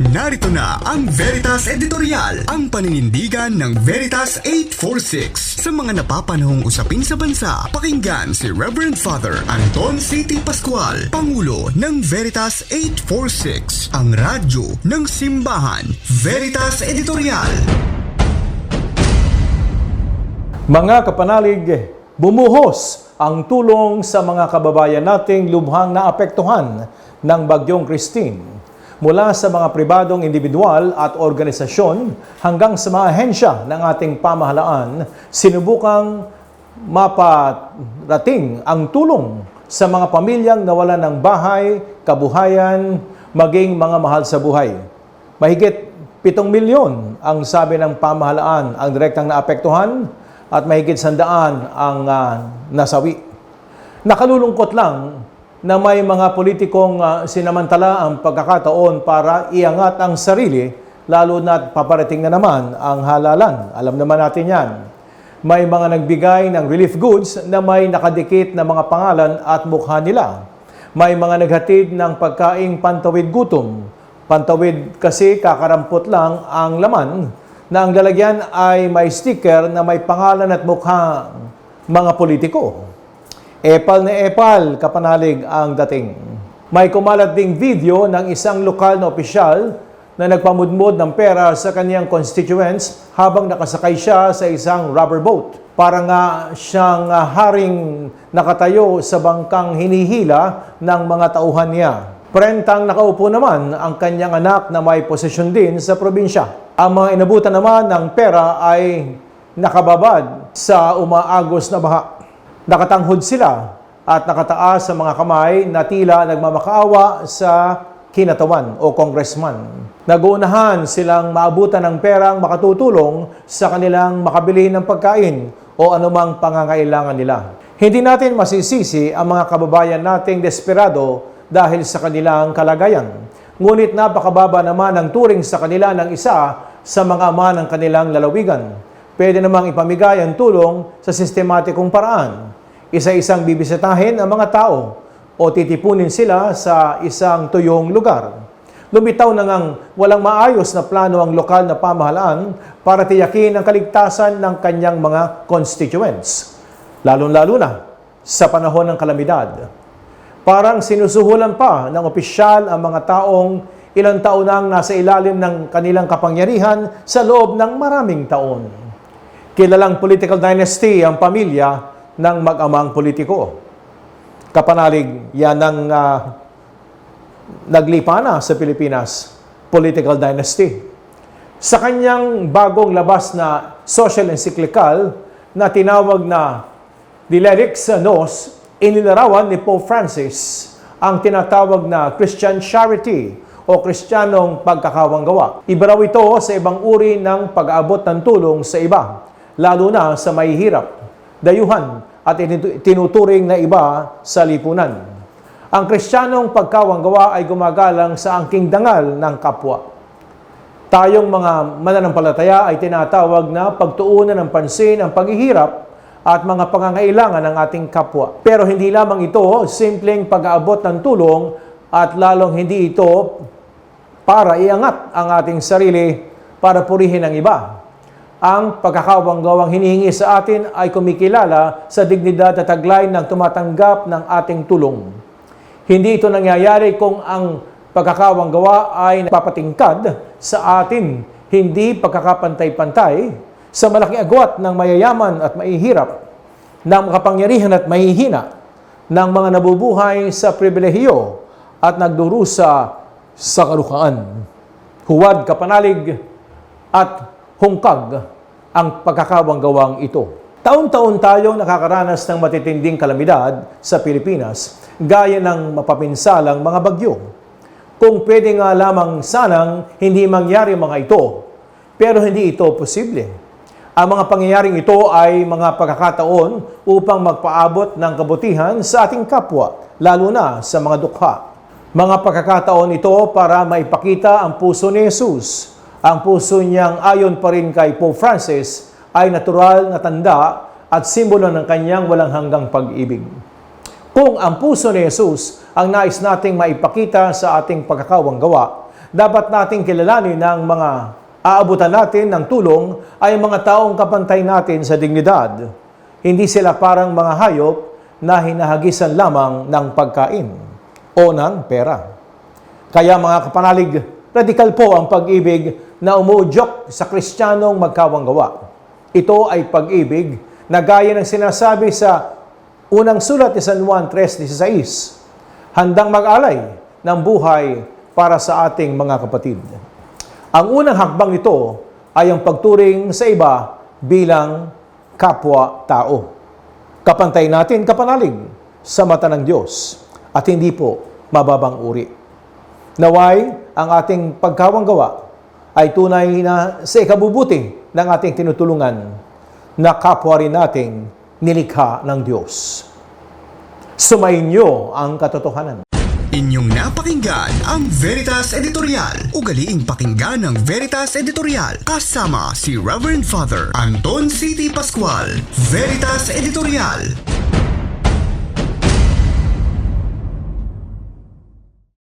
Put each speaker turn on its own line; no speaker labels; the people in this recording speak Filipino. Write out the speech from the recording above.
Narito na ang Veritas Editorial, ang paninindigan ng Veritas 846. Sa mga napapanahong usapin sa bansa, pakinggan si Reverend Father Anton C.T. Pascual, Pangulo ng Veritas 846, ang radyo ng simbahan. Veritas Editorial.
Mga kapanalig, bumuhos ang tulong sa mga kababayan nating lubhang naapektuhan ng Bagyong Christine. Mula sa mga pribadong individual at organisasyon hanggang sa mga ahensya ng ating pamahalaan, sinubukang maparating ang tulong sa mga pamilyang nawalan ng bahay, kabuhayan, maging mga mahal sa buhay. Mahigit 7 milyon ang sabi ng pamahalaan ang direktang naapektuhan at mahigit sandaan ang ah, nasawi. Nakalulungkot lang na may mga politikong ah, sinamantala ang pagkakataon para iangat ang sarili lalo na paparating na naman ang halalan. Alam naman natin yan. May mga nagbigay ng relief goods na may nakadikit na mga pangalan at mukha nila. May mga naghatid ng pagkaing pantawid gutom. Pantawid kasi kakarampot lang ang laman na ang lalagyan ay may sticker na may pangalan at mukha mga politiko. Epal na epal, kapanalig ang dating. May kumalat ding video ng isang lokal na opisyal na nagpamudmod ng pera sa kaniyang constituents habang nakasakay siya sa isang rubber boat. Para nga siyang ah, haring nakatayo sa bangkang hinihila ng mga tauhan niya. Prentang nakaupo naman ang kanyang anak na may posisyon din sa probinsya. Ang mga inabutan naman ng pera ay nakababad sa umaagos na baha. Nakatanghod sila at nakataas sa mga kamay na tila nagmamakaawa sa kinatawan o congressman. Naguunahan silang maabutan ng perang makatutulong sa kanilang makabili ng pagkain o anumang pangangailangan nila. Hindi natin masisisi ang mga kababayan nating desperado dahil sa kanilang kalagayan. Ngunit napakababa naman ang turing sa kanila ng isa sa mga ama ng kanilang lalawigan. Pwede namang ipamigay ang tulong sa sistematikong paraan. Isa-isang bibisitahin ang mga tao o titipunin sila sa isang tuyong lugar. Lumitaw na ngang walang maayos na plano ang lokal na pamahalaan para tiyakin ang kaligtasan ng kanyang mga constituents. Lalong-lalo na sa panahon ng kalamidad. Parang sinusuhulan pa ng opisyal ang mga taong ilang taon nang nasa ilalim ng kanilang kapangyarihan sa loob ng maraming taon. Kilalang political dynasty ang pamilya ng mag-amang politiko. Kapanalig, yan ang ah, naglipa na sa Pilipinas, political dynasty. Sa kanyang bagong labas na social encyclical na tinawag na Dilerix Nos, inilarawan ni Pope Francis ang tinatawag na Christian charity o Kristiyanong pagkakawanggawa. Iba raw ito sa ibang uri ng pag-aabot ng tulong sa iba, lalo na sa may hirap, dayuhan at tinuturing na iba sa lipunan. Ang Kristiyanong pagkawanggawa ay gumagalang sa angking dangal ng kapwa. Tayong mga mananampalataya ay tinatawag na pagtuunan ng pansin ang paghihirap at mga pangangailangan ng ating kapwa. Pero hindi lamang ito simpleng pag-aabot ng tulong at lalong hindi ito para iangat ang ating sarili para purihin ang iba. Ang pagkakawanggawang hinihingi sa atin ay kumikilala sa dignidad at taglay ng tumatanggap ng ating tulong. Hindi ito nangyayari kung ang pagkakawanggawa ay napapatingkad sa atin, hindi pagkakapantay-pantay sa malaking agwat ng mayayaman at maihirap, ng makapangyarihan at mahihina, ng mga nabubuhay sa pribilehiyo at nagdurusa sa kalukaan. Huwad kapanalig at hungkag ang pagkakawanggawang ito. Taon-taon tayong nakakaranas ng matitinding kalamidad sa Pilipinas gaya ng mapapinsalang mga bagyo. Kung pwede nga lamang sanang hindi mangyari mga ito, pero hindi ito posible. Ang mga pangyayaring ito ay mga pagkakataon upang magpaabot ng kabutihan sa ating kapwa, lalo na sa mga dukha. Mga pagkakataon ito para maipakita ang puso ni Jesus. Ang puso niyang ayon pa rin kay Pope Francis ay natural na tanda at simbolo ng kanyang walang hanggang pag-ibig. Kung ang puso ni Jesus ang nais nating maipakita sa ating pagkakawanggawa, dapat nating kilalanin ng mga aabutan natin ng tulong ay mga taong kapantay natin sa dignidad. Hindi sila parang mga hayop na hinahagisan lamang ng pagkain o ng pera. Kaya mga kapanalig, radikal po ang pag-ibig na umuudyok sa kristyanong magkawanggawa. Ito ay pag-ibig na gaya ng sinasabi sa unang sulat ni San Juan 3.16, handang mag-alay ng buhay para sa ating mga kapatid. Ang unang hakbang nito ay ang pagturing sa iba bilang kapwa-tao. Kapantay natin kapanalig sa mata ng Diyos at hindi po mababang uri. Naway ang ating pagkawanggawa ay tunay na sa ikabubuti ng ating tinutulungan na kapwa rin nating nilikha ng Diyos. Sumainyo ang katotohanan.
Inyong napakinggan ang Veritas Editorial. Ugaliing pakinggan ng Veritas Editorial kasama si Reverend Father Anton C.T. Pascual. Veritas Editorial.